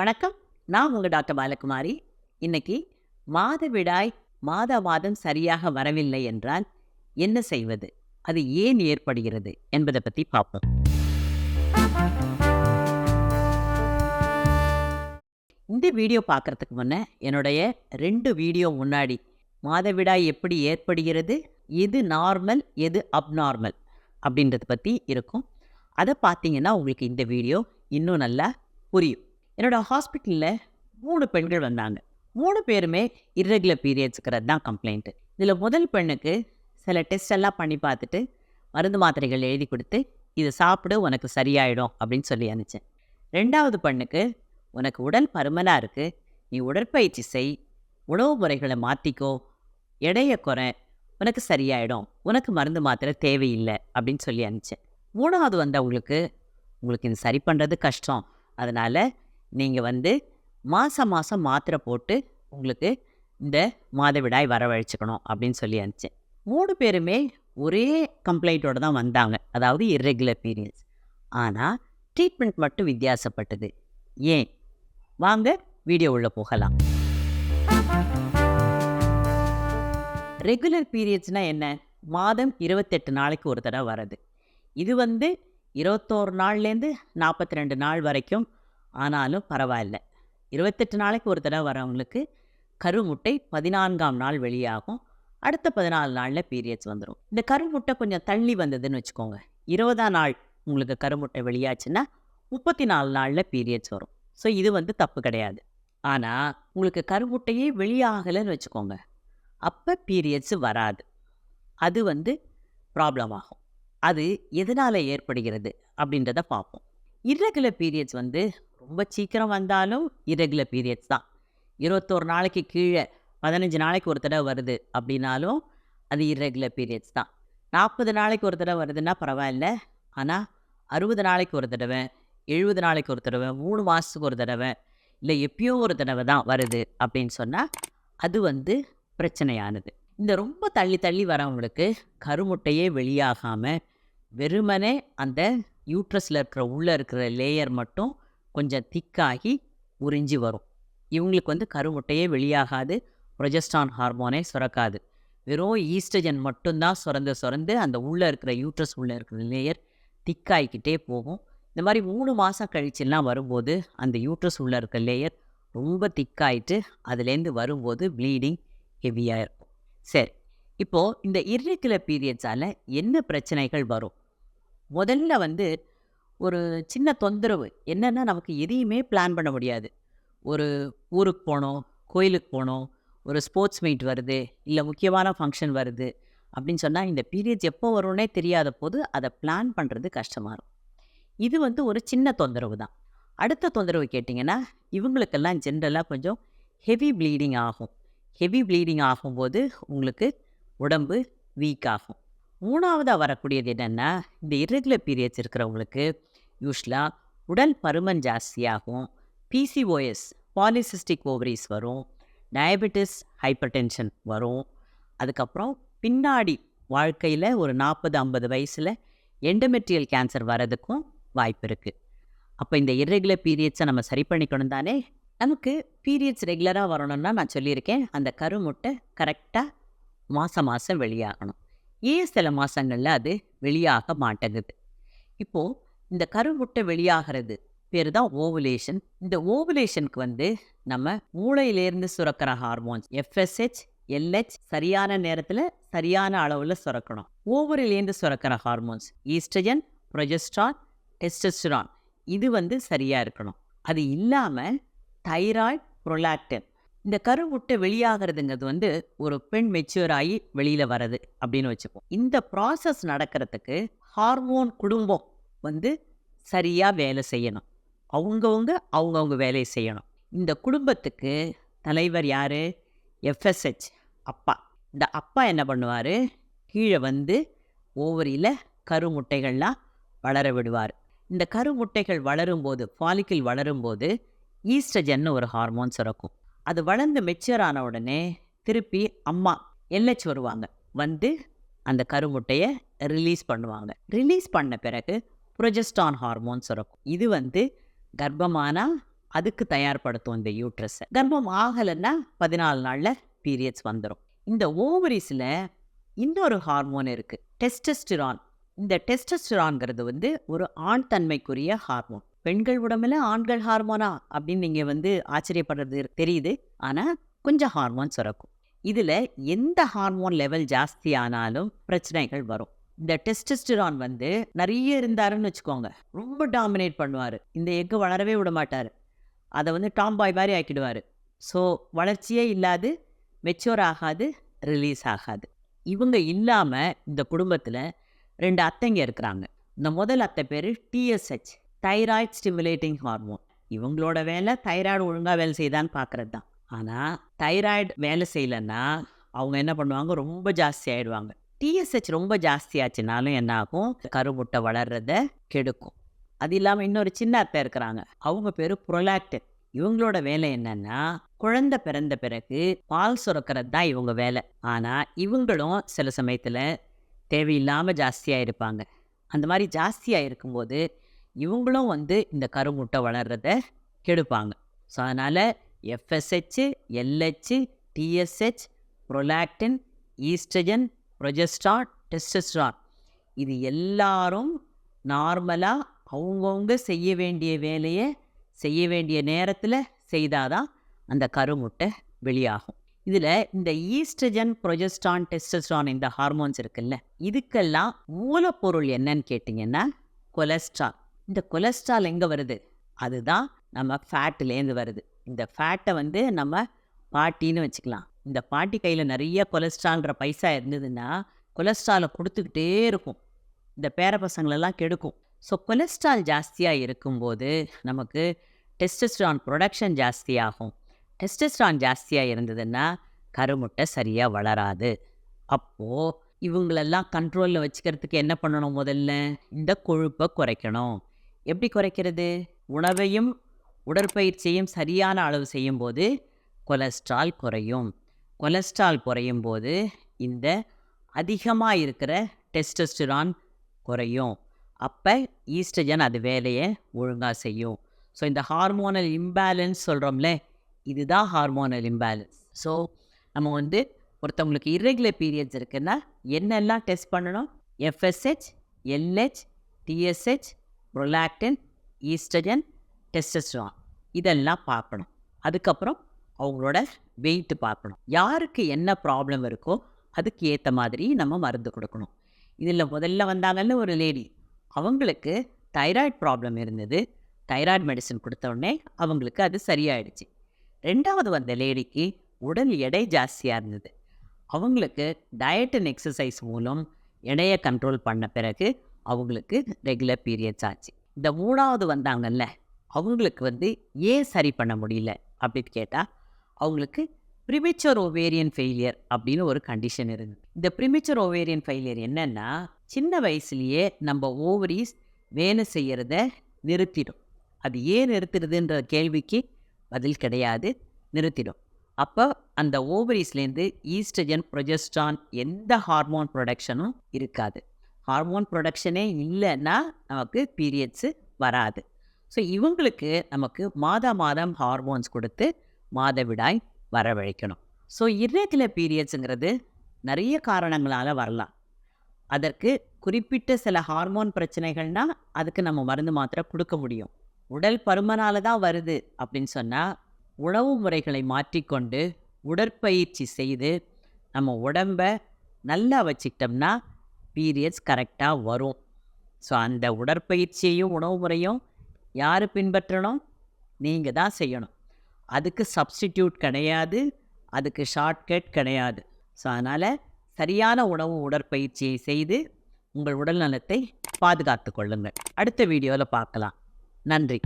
வணக்கம். நான் உங்கள் டாக்டர் பாலகுமாரி. இன்னைக்கு மாதவிடாய் மாத மாதம் சரியாக வரவில்லை என்றால் என்ன செய்வது? அது ஏன் ஏற்படுகிறது என்பதை பற்றி பார்ப்போம். இந்த வீடியோ பார்க்குறதுக்கு முன்னே என்னுடைய ரெண்டு வீடியோ முன்னாடி மாதவிடாய் எப்படி ஏற்படுகிறது? எது நார்மல் எது அப்நார்மல் அப்படின்றத பற்றி இருக்கும். அதை பார்த்தீங்கன்னா உங்களுக்கு இந்த வீடியோ இன்னும் நல்லா புரியும். என்னோட ஹாஸ்பிட்டலில் மூணு பெண்கள் வந்தாங்க. மூணு பேருமே இர்ரெகுலர் பீரியட்ஸுக்கிறது தான் கம்ப்ளைண்ட்டு இதில் முதல் பெண்ணுக்கு சில டெஸ்ட் எல்லாம் பண்ணி பார்த்துட்டு மருந்து மாத்திரைகள் எழுதி கொடுத்து இதை சாப்பிடு உனக்கு சரியாயிடும் அப்படின்னு சொல்லி அனுப்பிச்சேன். ரெண்டாவது பெண்ணுக்கு உனக்கு உடல் பருமனாக இருக்குது நீ உடற்பயிற்சி செய். உணவு முறைகளை மாற்றிக்கோ எடையை குறை. உனக்கு சரியாயிடும். உனக்கு மருந்து மாத்திரை தேவையில்லை அப்படின்னு சொல்லி அனுப்பிச்சேன். மூணாவது வந்தவங்களுக்கு உங்களுக்கு இது சரி பண்ணுறது கஷ்டம். அதனால் நீங்கள் வந்து மாதம் மாதம் மாத்திரை போட்டு உங்களுக்கு இந்த மாதவிடாய் வரவழைச்சிக்கணும் அப்படின்னு சொல்லி அனுப்பிச்சேன் மூணு பேருமே ஒரே கம்ப்ளைண்ட்டோடு தான் வந்தாங்க. அதாவது இர்ரெகுலர் பீரியட்ஸ் ஆனால் ட்ரீட்மெண்ட் மட்டும் வித்தியாசப்பட்டது. ஏன்? வாங்க வீடியோ உள்ளே போகலாம். ரெகுலர் பீரியட்ஸ்னால் என்ன? மாதம் இருபத்தெட்டு நாளைக்கு ஒரு தடவை வர்றது. இது வந்து இருபத்தோரு நாள்லேருந்து நாற்பத்தி ரெண்டு நாள் வரைக்கும் ஆனாலும் பரவாயில்ல. இருபத்தெட்டு நாளைக்கு ஒரு தடவை வரவங்களுக்கு கருமுட்டை பதினான்காம் நாள் வெளியாகும். அடுத்த பதினாலு நாளில் பீரியட்ஸ் வந்துடும் இந்த கருமுட்டை கொஞ்சம் தள்ளி வந்ததுன்னு வச்சுக்கோங்க. இருபதாம் நாள் உங்களுக்கு கருமுட்டை வெளியாச்சுன்னா முப்பத்தி நாலு நாளில் பீரியட்ஸ் வரும். ஸோ இது வந்து தப்பு கிடையாது. ஆனால் உங்களுக்கு கருமுட்டையே வெளியாகலைன்னு வச்சுக்கோங்க. அப்போ பீரியட்ஸ் வராது. அது வந்து ப்ராப்ளம் ஆகும். அது எதனால் ஏற்படுகிறது அப்படின்றத பார்ப்போம். இரகுலர் பீரியட்ஸ் வந்து ரொம்ப சீக்கிரம் வந்தாலும் இரகுலர் பீரியட்ஸ் தான். இருபத்தோரு நாளைக்கு கீழே பதினஞ்சு நாளைக்கு ஒரு தடவை வருது அப்படின்னாலும் அது இரகுலர் பீரியட்ஸ் தான். நாற்பது நாளைக்கு ஒரு தடவை வருதுன்னா பரவாயில்ல. ஆனால் அறுபது நாளைக்கு ஒரு தடவை எழுபது நாளைக்கு ஒரு தடவை மூணு மாதத்துக்கு ஒரு தடவை இல்லை எப்பயோ ஒரு தடவை தான் வருது அப்படின்னு சொன்னால் அது வந்து பிரச்சனையானது. இந்த ரொம்ப தள்ளி தள்ளி வரவங்களுக்கு கருமுட்டையே வெளியாகாமல் வெறுமனே அந்த யூட்ரஸில் இருக்கிற உள்ளே இருக்கிற லேயர் மட்டும் கொஞ்சம் திக்காகி உறிஞ்சி வரும். இவங்களுக்கு வந்து கருமுட்டையே வெளியாகாது ப்ரொஜஸ்டான் ஹார்மோனே சுரக்காது. வெறும் ஈஸ்டஜன் மட்டும்தான் சுரந்து சுரந்து அந்த உள்ளே இருக்கிற யூட்ரஸ் உள்ளே இருக்கிற லேயர் திக்காயிக்கிட்டே போகும். இந்த மாதிரி மூணு மாதம் கழிச்செல்லாம் வரும்போது அந்த யூட்ரஸ் உள்ளே இருக்கிற லேயர் ரொம்ப திக்காயிட்டு அதுலேருந்து வரும்போது ப்ளீடிங் ஹெவியாக இருக்கும். சரி இப்போது இந்த இர்ரெகுலர் பீரியட்ஸால் என்ன பிரச்சனைகள் வரும்? முதல்ல வந்து ஒரு சின்ன தொந்தரவு. என்னென்னா நமக்கு எதையுமே பிளான் பண்ண முடியாது. ஒரு ஊருக்கு போனோம் கோயிலுக்கு போனோம் ஒரு ஸ்போர்ட்ஸ் மீட் வருது இல்லை முக்கியமான ஃபங்க்ஷன் வருது அப்படின்னு சொன்னால் இந்த பீரியட்ஸ் எப்போ வரும்னே தெரியாத போது அதை பிளான் பண்ணுறது கஷ்டமாக இருக்கும். இது வந்து ஒரு சின்ன தொந்தரவு தான். அடுத்த தொந்தரவு கேட்டிங்கன்னா இவங்களுக்கெல்லாம் ஜென்ரலாக கொஞ்சம் ஹெவி ப்ளீடிங் ஆகும். ஹெவி ப்ளீடிங் ஆகும்போது உங்களுக்கு உடம்பு வீக் ஆகும். மூணாவதாக வரக்கூடியது என்னென்னா இந்த இரகுலர் பீரியட்ஸ் இருக்கிறவங்களுக்கு யூஸ்வலாக உடல் பருமன் ஜாஸ்தியாகும். பிசிஓஎஸ் பாலிசிஸ்டிக் ஓவரிஸ் வரும். டயபெட்டிஸ் ஹைப்பர் டென்ஷன் வரும். அதுக்கப்புறம் பின்னாடி வாழ்க்கையில் ஒரு நாற்பது ஐம்பது வயசில் எண்டமெட்ரியல் கேன்சர் வரதுக்கும் வாய்ப்பு இருக்குது அப்போ இந்த இர்ரெகுலர் பீரியட்ஸை நம்ம சரி பண்ணிக்கணும் தானே? நமக்கு பீரியட்ஸ் ரெகுலராக வரணும்னா நான் சொல்லியிருக்கேன். அந்த கருமுட்டை கரெக்டாக மாதம் மாதம் வெளியாகணும். ஏன் சில மாதங்களில் அது வெளியாக மாட்டேங்குது? இப்போது இந்த கருமுட்டை வெளியாகிறது. பேர் தான் ஓவுலேஷன் இந்த ஓவுலேஷனுக்கு வந்து நம்ம மூளையிலேருந்து சுரக்கிற ஹார்மோன்ஸ் எஃப்எஸ்ஹெச் எல்ஹெச் சரியான நேரத்தில் சரியான அளவில் சுரக்கணும். ஓவரிலேருந்து சுரக்கிற ஹார்மோன்ஸ் ஈஸ்ட்ரஜன் ப்ரொஜெஸ்ட்ரான் டெஸ்டஸ்டரான் இது வந்து சரியாக இருக்கணும். அது இல்லாமல் தைராய்டு ப்ரொலாக்டின் இந்த கருவுட்டை வெளியாகிறதுங்கிறது வந்து ஒரு பெண் மெச்சூர் ஆகி வெளியில் வர்றது அப்படின்னு வச்சுப்போம். இந்த ப்ராசஸ் நடக்கிறதுக்கு ஹார்மோன் குடும்பம் வந்து சரியாக வேலை செய்யணும். அவங்கவுங்க அவங்கவுங்க வேலையை செய்யணும். இந்த குடும்பத்துக்கு தலைவர் யார்? எஃப்எஸ்ஹெச் அப்பா. இந்த அப்பா என்ன பண்ணுவார்? கீழே வந்து ஓவரியில் கருமுட்டைகள்லாம் வளர விடுவார். இந்த கருமுட்டைகள் வளரும்போது ஃபாலிக்கில் வளரும்போது ஈஸ்ட்ரஜன்னு ஒரு ஹார்மோன் சுரக்கும் அது வளர்ந்து மெச்சூர் ஆன உடனே திருப்பி அம்மா எல்ஹெச் வருவாங்க. வந்து அந்த கருமுட்டையை ரிலீஸ் பண்ணுவாங்க. ரிலீஸ் பண்ண பிறகு ப்ரொஜெஸ்டான் ஹார்மோன் சுரக்கும். இது வந்து கர்ப்பமானா அதுக்கு தயார்படுத்தும் இந்த யூட்ரஸை கர்ப்பம் ஆகலைன்னா பதினாலு நாளில் பீரியட்ஸ் வந்துடும் இந்த ஓவரிஸில் இன்னொரு ஹார்மோன் இருக்குது டெஸ்டஸ்டிரான் இந்த டெஸ்டஸ்டிரான்ங்கிறது வந்து ஒரு ஆண் தன்மைக்குரிய ஹார்மோன் பெண்கள் உடம்புல ஆண்கள் ஹார்மோனா அப்படின்னு நீங்கள் வந்து ஆச்சரியப்படுறது தெரியுது ஆனால் கொஞ்சம் ஹார்மோன் சுரக்கும். இதில் எந்த ஹார்மோன் லெவல் ஜாஸ்தி ஆனாலும் பிரச்சனைகள் வரும். இந்த டெஸ்டஸ்டிரான் வந்து நிறைய இருந்தாருன்னு வச்சுக்கோங்க. ரொம்ப டாமினேட் பண்ணுவார். இந்த எக்கு வளரவே விட மாட்டார். அதை வந்து டாம்பாய் மாதிரி ஆக்கிடுவார். ஸோ வளர்ச்சியே இல்லாது மெச்சோர் ஆகாது ரிலீஸ் ஆகாது. இவங்க இல்லாமல் இந்த குடும்பத்தில் ரெண்டு அத்தைங்க இருக்கிறாங்க. இந்த முதல் அத்தை பேர் டிஎஸ்ஹெச் தைராய்ட் ஸ்டிமுலேட்டிங் ஹார்மோன் இவங்களோட வேலை தைராய்டு ஒழுங்காக வேலை செய்யுதான்னு பார்க்குறது தான் ஆனால் தைராய்டு வேலை செய்யலைன்னா அவங்க என்ன பண்ணுவாங்க? ரொம்ப ஜாஸ்தி ஆகிடுவாங்க டிஎஸ்ஹெச் ரொம்ப ஜாஸ்தியாச்சுனாலும் என்ன ஆகும் கருமுட்டை வளர்றத கெடுக்கும். அது இல்லாமல் இன்னொரு சின்ன அத்தை இருக்கிறாங்க. அவங்க பேர் ப்ரொலாக்டின். இவங்களோட வேலை என்னன்னா குழந்தை பிறந்த பிறகு பால் சுரக்கிறது தான் இவங்க வேலை. ஆனால் இவங்களும் சில சமயத்தில் தேவையில்லாமல் ஜாஸ்தியாக இருப்பாங்க அந்த மாதிரி ஜாஸ்தியாக இருக்கும்போது இவங்களும் வந்து இந்த கருமுட்டை வளர்கிறத கெடுப்பாங்க. ஸோ அதனால் FSH LH TSH prolactin estrogen progesterone testosterone. இது எல்லாரும் நார்மலாக அவங்கவுங்க செய்ய வேண்டிய வேலையை செய்ய வேண்டிய நேரத்தில் செய்தாதான் அந்த கருமுட்டை வெளியாகும். இதில் இந்த ஈஸ்ட்ரஜன் ப்ரொஜெஸ்டான் டெஸ்டஸ்ட்ரான் இந்த ஹார்மோன்ஸ் இருக்குல்ல இதுக்கெல்லாம் மூலப்பொருள் என்னன்னு கேட்டிங்கன்னா கொலஸ்ட்ரால். இந்த கொலஸ்ட்ரால் எங்கே வருது? அதுதான் நம்ம ஃபேட்டுலேருந்து வருது. இந்த ஃபேட்டை வந்து நம்ம பாட்டின்னு வச்சுக்கலாம். இந்த பாட்டி கையில் நிறைய கொலஸ்ட்ரால்ன்ற பைசா இருந்ததுன்னா கொலஸ்ட்ராலை கொடுத்துக்கிட்டே இருக்கும். இந்த பேர பசங்களெல்லாம் கெடுக்கும். ஸோ கொலஸ்ட்ரால் ஜாஸ்தியாக இருக்கும்போது நமக்கு டெஸ்டஸ்ட்ரான் ப்ரொடக்ஷன் ஜாஸ்தியாகும். டெஸ்டஸ்ட்ரான் ஜாஸ்தியாக இருந்ததுன்னா கருமுட்டை சரியாக வளராது. அப்போது இவங்களெல்லாம் கண்ட்ரோலில் வச்சுக்கிறதுக்கு என்ன பண்ணணும் முதல்ல? இந்த கொழுப்பை குறைக்கணும். எப்படி குறைக்கிறது? உணவையும் உடற்பயிற்சியும் சரியான அளவு செய்யும்போது கொலஸ்ட்ரால் குறையும். கொலஸ்ட்ரால் குறையும் போது இந்த அதிகமாக இருக்கிற டெஸ்டஸ்டிரான் குறையும். அப்போ ஈஸ்ட்ரஜன் அது வேலையை ஒழுங்காக செய்யும். ஸோ இந்த ஹார்மோனல் இம்பேலன்ஸ் சொல்கிறோம்ல இதுதான் ஹார்மோனல் இம்பேலன்ஸ் ஸோ நம்ம வந்து ஒருத்தவங்களுக்கு irregular பீரியட்ஸ் இருக்குன்னா என்னெல்லாம் டெஸ்ட் பண்ணணும்? FSH LH TSH prolactin estrogen testosterone இதெல்லாம் பார்க்கணும். அதுக்கப்புறம் அவங்களோட வெயிட் பார்க்கணும். யாருக்கு என்ன ப்ராப்ளம் இருக்கோ அதுக்கு ஏற்ற மாதிரி நம்ம மருந்து கொடுக்கணும். இதில் முதல்ல வந்தாங்கன்னு ஒரு லேடி அவங்களுக்கு தைராய்டு ப்ராப்ளம் இருந்தது. தைராய்டு மெடிசன் கொடுத்த உடனே அவங்களுக்கு அது சரியாயிடுச்சு. ரெண்டாவது வந்த லேடிக்கு உடல் எடை ஜாஸ்தியாக இருந்தது. அவங்களுக்கு டயட் அண்ட் எக்ஸசைஸ் மூலம் எடையை கண்ட்ரோல் பண்ண பிறகு அவங்களுக்கு ரெகுலர் பீரியட்ஸ் ஆச்சு. இந்த மூணாவது வந்தாங்கல்ல அவங்களுக்கு வந்து ஏன் சரி பண்ண முடியல அப்படின்னு கேட்டால் அவங்களுக்கு ப்ரிமெச்சர் ஓவேரியன் ஃபெயிலியர் அப்படின்னு ஒரு கண்டிஷன் இருந்தது. இந்த ப்ரிமெச்சர் ஓவேரியன் ஃபெயிலியர் என்னென்னா சின்ன வயசுலேயே நம்ம ஓவரிஸ் வேலை செய்கிறத நிறுத்திடும். அது ஏன் நிறுத்துறதுன்ற கேள்விக்கு பதில் கிடையாது நிறுத்திடும். அப்போ அந்த ஓவரிஸ்லேருந்து ஈஸ்டஜன் ப்ரொஜெஸ்டான் எந்த ஹார்மோன் ப்ரொடக்ஷனும் இருக்காது. ஹார்மோன் ப்ரொடக்ஷனே இல்லைன்னா நமக்கு பீரியட்ஸு வராது. ஸோ இவங்களுக்கு நமக்கு மாதம் மாதம் ஹார்மோன்ஸ் கொடுத்து மாதவிடாய் வரவழைக்கணும். ஸோ irregular பீரியட்ஸுங்கிறது நிறைய காரணங்களால் வரலாம். அதற்கு குறிப்பிட்ட சில ஹார்மோன் பிரச்சனைகள்னா அதுக்கு நம்ம மருந்து மாத்திரை கொடுக்க முடியும். உடல் பருமனால தான் வருது அப்படின்னு சொன்னால் உணவு முறைகளை மாற்றிக்கொண்டு உடற்பயிற்சி செய்து நம்ம உடம்பை நல்லா வச்சுக்கிட்டோம்னா பீரியட்ஸ் கரெக்டாக வரும். ஸோ அந்த உடற்பயிற்சியையும் உணவு முறையும் யார் பின்பற்றணும்? நீங்கள் தான் செய்யணும். அதுக்கு சப்ஸ்டிடியூட் கிடையாது அதுக்கு ஷார்ட்கட் கிடையாது. ஸோ அதனால் சரியான உணவு உடற்பயிற்சியை செய்து உங்கள் உடல் நலத்தை பாதுகாத்து கொள்ளுங்கள். அடுத்த வீடியோவில் பார்க்கலாம். நன்றி.